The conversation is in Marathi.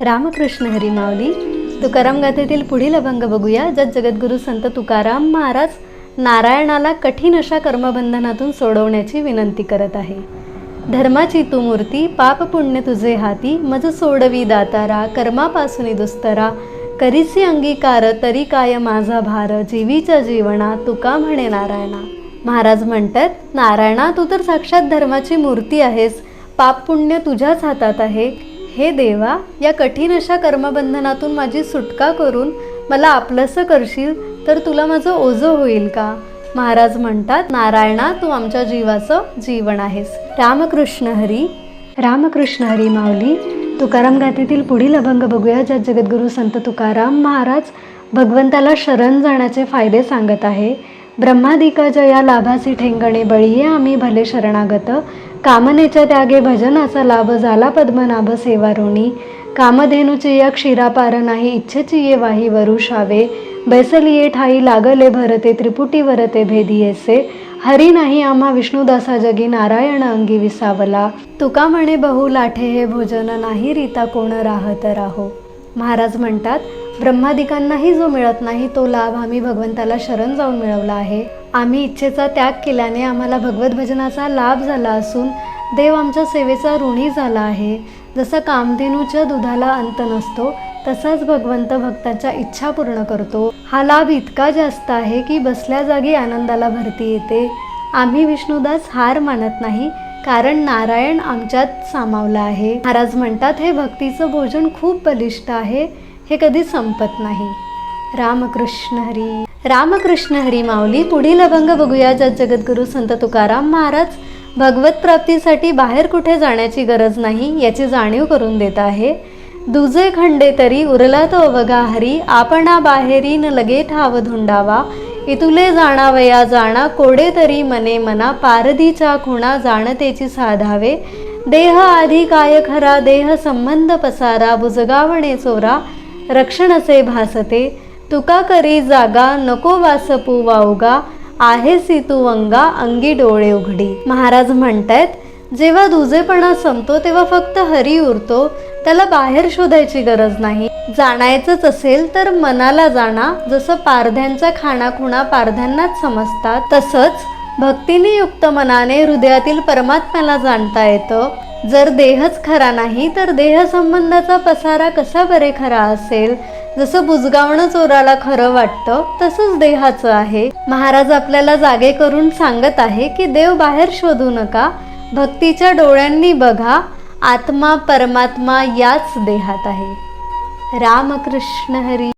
रामकृष्ण हरी माऊली तुकाराम गाथेतील पुढील अभंग बघूया. ज्यात जगद्गुरू संत तुकाराम महाराज नारायणाला कठीण अशा कर्मबंधनातून सोडवण्याची विनंती करत आहे. धर्माची तू मूर्ती पाप पुण्य तुझे हाती. मज सोडवी दातारा कर्मापासून दुस्तरा. करीसी अंगीकार तरी काय माझा भार. जीवीच्या जीवना तुका म्हणे नारायणा. महाराज म्हणतात नारायणा तू तर साक्षात धर्माची मूर्ती आहेस. पाप पुण्य तुझ्याच हातात आहे. हे देवा या कठीण अशा कर्मबंधनातून माझी सुटका करून मला आपलंसं करशील तर तुला माझं ओझं होईल का? महाराज म्हणतात नारायणा तू आमच्या जीवाचं जीवन आहेस. रामकृष्ण हरी. रामकृष्ण हरी माऊली तुकाराम गाथेतील पुढील अभंग बघूया ज्यात जगद्गुरू संत तुकाराम महाराज भगवंताला शरण जाण्याचे फायदे सांगत आहे. ब्रह्मादिका जया लाभासी ठेंगणे बळीये आम्ही भले शरणागत कामनेच्या त्यागे भजनाचा लाभ झाला पद्मनाभ सेवा ऋणी कामधेनुचे या क्षीरापार नाही इच्छेची ये वाही वरुषावे बैसलिये ठाई लागले भरते त्रिपुटी वरते भेदियेसे हरी नाही आम्हा विष्णुदासा जगी नारायण अंगी विसावला. तुका म्हणे बहु लाठे हे भोजन नाही रीता कोण राहत राहो. महाराज म्हणतात ब्रह्मादिकांनाही जो मिळत नाही तो लाभ आम्ही भगवंताला शरण जाऊन मिळवला आहे. आम्ही इच्छेचा त्याग केल्याने आम्हाला भगवत भजनाचा लाभ झाला असून देव आमच्या सेवेचा ऋणी झाला आहे. जसं कामधेनूच्या दुधाला अंत नसतो तसाच भगवंत भक्ताच्या इच्छा पूर्ण करतो. हा लाभ इतका जास्त आहे की बसल्या जागी आनंदाला भरती येते. आम्ही विष्णुदास हार मानत नाही कारण नारायण आमच्यात सामावला आहे. महाराज म्हणतात हे भक्तीचं भोजन खूप बलिष्ठ आहे हे कधी संपत नाही. रामकृष्ण हरी. रामकृष्ण हरी माऊली पुढील अभंग बघूया ज्यात जगद्गुरू संत तुकाराम महाराज भगवत प्राप्तीसाठी बाहेर कुठे जाण्याची गरज नाही याची जाणीव करून देत आहे. दुजे खंडे तरी उरला तो अवघा हरी आपणा बाहेरी न लगे ठाव धुंडावा. इतुले जाणावया जाणा कोडे तरी मने मना पारधीच्या खुणा जाणतेची साधावे. देह आधी काय खरा देह संबंध पसारा बुजगावणे चोरा. रक्षणसे भासते. तुका करी जागा नको वासपू वावगा आहे सी तू अंगा अंगी डोळे उघडी. महाराज म्हणतायत जेव्हा दुजेपणा संपतो तेव्हा फक्त हरी उरतो त्याला बाहेर शोधायची गरज नाही. जाणायचंच असेल तर मनाला जाणा जसं पारध्यांच्या खाणाखुणा पारध्यांनाच समजतात तसंच भक्तीने युक्त मनाने हृदयातील परमात्म्याला जाणता येतं. जर देहच खरा नाही तर देह संबंधाचा पसारा कसा बरे खरा असेल? जसं बुजगावणं चोराला खरं वाटतं तसंच देहाचं आहे. महाराज आपल्याला जागे करून सांगत आहे की देव बाहेर शोधू नका. भक्तीच्या डोळ्यांनी बघा आत्मा परमात्मा याच देहात आहे. रामकृष्ण हरी.